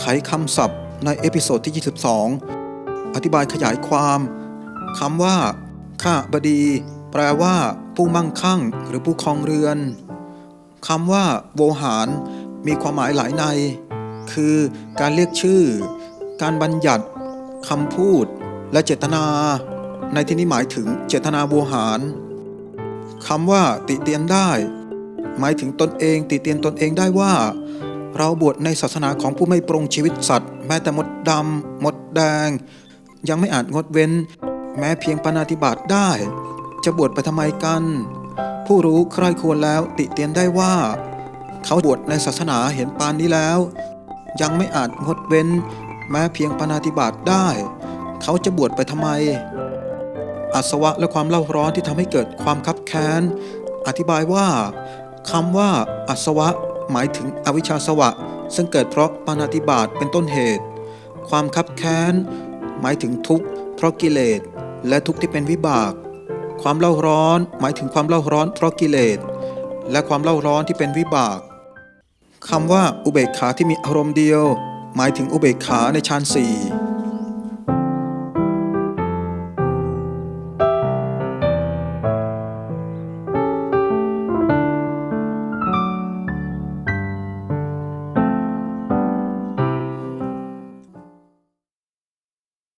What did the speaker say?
ไขคำศัพท์ในเอพิโซดที่ 22 อธิบายขยายความคำว่า ข้าบดี แปลว่า ผู้มั่งคั่ง หรือผู้ครองเรือนคำว่า โวหาร มีความหมายหลายใน คือการเรียกชื่อ การบัญญัติคำพูด และเจตนา ในที่นี้หมายถึงเจตนาโวหารคำว่า ติเตียนได้ หมายถึงตนเองติเตียนตนเองได้ว่า เราบวชในศาสนาของผู้ไม่ปรงชีวิตสัตว์ แม้แต่มดดำมดแดง ยังไม่อาจงดเว้น แม้เพียงปานาติบาตได้ จะบวชไปทำไมกัน ผู้รู้ใครควรแล้วติเตียนได้ว่า เขาบวชในศาสนาเห็นปานนี้แล้ว ยังไม่อาจงดเว้น แม้เพียงปานาติบาตได้ เขาจะบวชไปทำไมอาสวะและความเล่าร้อนที่ทำให้เกิดความคับแค้น อธิบายว่าคำว่าอาสวะ หมายถึงอวิชชาสวะ ซึ่งเกิดเพราะปานาติบาตเป็นต้นเหตุ ความคับแค้น หมายถึงทุกข์เพราะกิเลส และทุกข์ที่เป็นวิบาก ความเล่าร้อน หมายถึงความเล่าร้อนเพราะกิเลส และความเล่าร้อนที่เป็นวิบากคำว่าอุเบกขาที่มีอารมณ์เดียว หมายถึงอุเบกขาในฌานสี่